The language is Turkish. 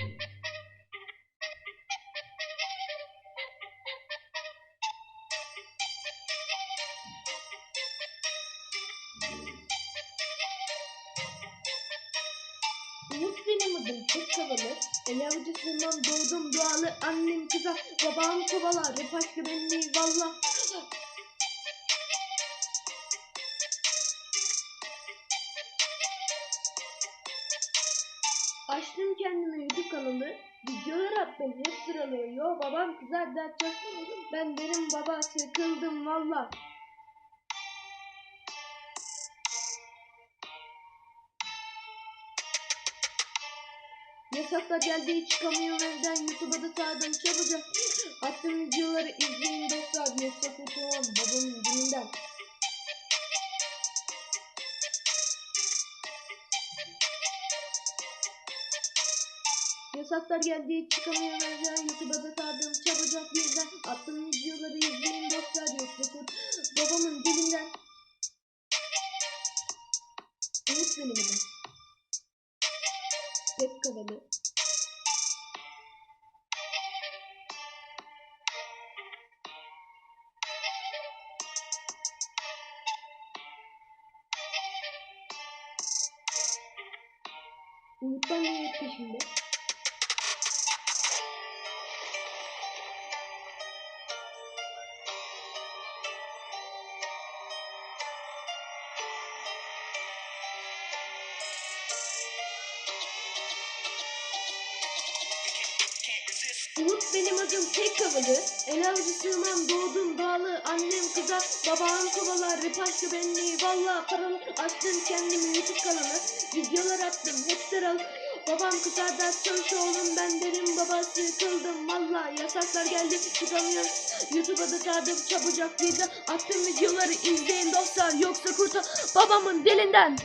Umut benim adım çok havalı. El avucu sığmam doğdum doğalı. Annem kıza babam kovalar. Hep aşkı benli valla. Açtım YouTube kanalı. Videolar attım hep sıralı. Yo babam kızar dert çok. Ben derim baba sıkıldım valla. Yasaklar geldi çıkamıyorum evden YouTube'a da sardım çabucak Attım videoları izleyin dostlar Yoksa kurtulamam Yasaklar geldi çıkamıyorum evden YouTube'a da sardım çabucak birden Attım videoları izleyin dostlar Yoksa babamın dilinden. Umut benim adım Pek kavalı Umut'tan peşinde? Umut benim adım tek havalı. El avucu sığmam doğdum bağlı. Annem kızar babam kovalar. Rap aşkı benli valla paralı. Açtım kendimi YouTube kanalı. Videolar attım hep sıralı. Babam kızar ders çalış oğlum ben derim baba sıkıldım valla yasaklar geldi çıkamıyorum YouTube'a da sardım çabucak birden attım videoları izleyin dostlar yoksa kurtar babamın dilinden